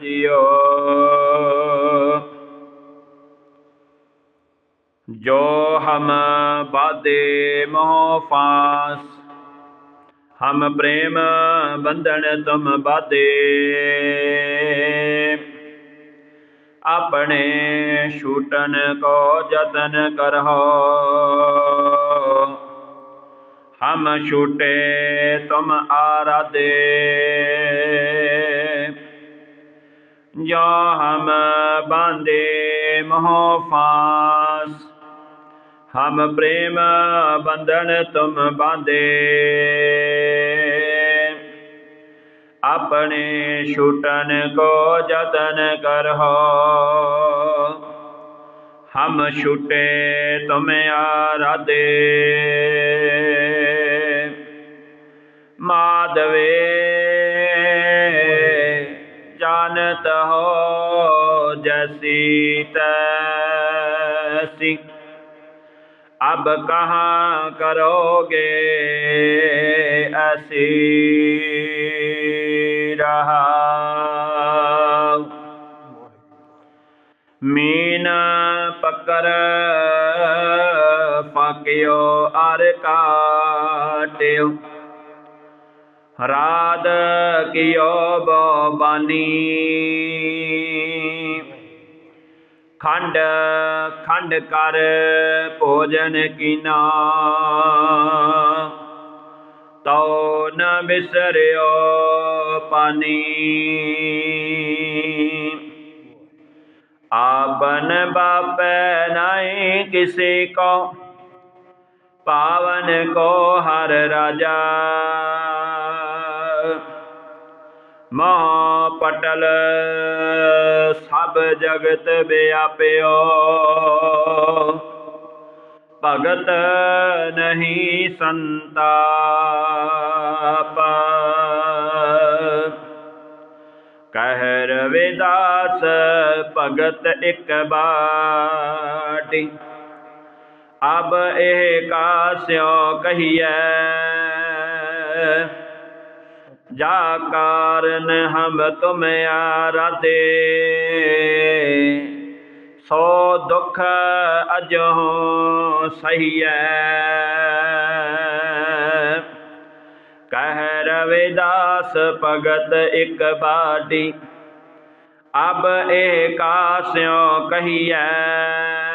ਜਿਓ। ਜੋ ਹਮ ਬਾਦੇ ਮੋਹ ਫਾਸ, ਹਮ ਪ੍ਰੇਮ ਬੰਧਨ ਤੁਮ ਬਾਦੇ ਆਪਣੇ ਛੂਟਨ ਕੋ ਜਤਨ ਕਰਹੁ ਹਮ ਛੂਟੇ ਤੁਮ ਆਰਾਧੇ। ਜੋ ਹਮ ਬਾਂਦੇ ਮੋਹ ਫਾਸ। ਹਮ ਪ੍ਰੇਮ ਬੰਧਨ ਤੁਮ ਬਾਂਦੇ। ਆਪਣੇ ਛੂਟਨ ਕੋ ਜਤਨ ਕਰੋ। ਹਮ ਛੂਟੇ ਤੁਮ ਆਰਾਧੇ। ਮਾਧਵੇ ਹੋ ਜਸੀ ਤੈਸੀ। ਅਬ ਕਹਾਂ ਕਰੋਗੇ ਅਸੀ ਰਹਾ ਮੀਨ ਪਕਰ ਪਾਕਿਓ ਅਰ ਕਾਟਿਓ। ਰਾਧ ਕਿਉ ਬੋ ਬਾਨੀ। ਖੰਡ ਖੰਡ ਕਰ ਭੋਜਨ ਕੀਨਾ। ਤਉ ਨ ਬਿਸਰਿਓ ਪਾਨੀ। ਆਪਨ ਬਾਪੈ ਨਹੀਂ ਕਿਸੇ ਕੋ। ਪਾਵਨ ਕੋ ਹਰ ਰਾਜਾ। ਮੋਹ ਪਟਲ ਸਭ ਜਗਤ ਵਿਆਪਿਓ। ਭਗਤ ਨਹੀਂ ਸੰਤਾਪ। ਕਹਿ ਰਵਿਦਾਸ ਭਗਤ ਇਕ ਬਾਟੀ। ਅਬ ਇਹ ਕਾਸਿਓ ਕਹੀਐ। ਜਾ ਕਾਰਨ ਹਮ ਤੁਮ ਆਰਾਧੇ। ਸੋ ਦੁਖ ਅਜਹੁ ਸਹੀਐ। ਕਹਿ ਰਵਿਦਾਸ ਭਗਤ ਇੱਕ ਬਾਟੀ। ਅਬ ਇਹ ਕਾਸਿਓ ਕਹੀਐ।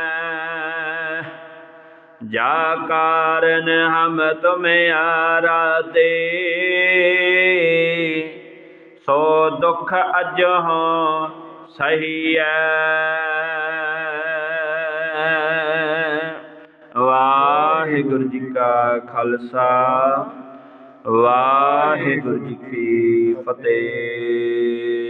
ਜਾ ਕਾਰਨ ਹਮ ਤੁਮ ਆਰਾਧੇ। ਸੋ ਦੁਖ ਅਜਹੁ ਸਹੀਐ ਵਾਹਿਗੁਰੂ ਜੀ ਕਾ ਖਾਲਸਾ, ਵਾਹਿਗੁਰੂ ਜੀ ਕੀ ਫਤਿਹ।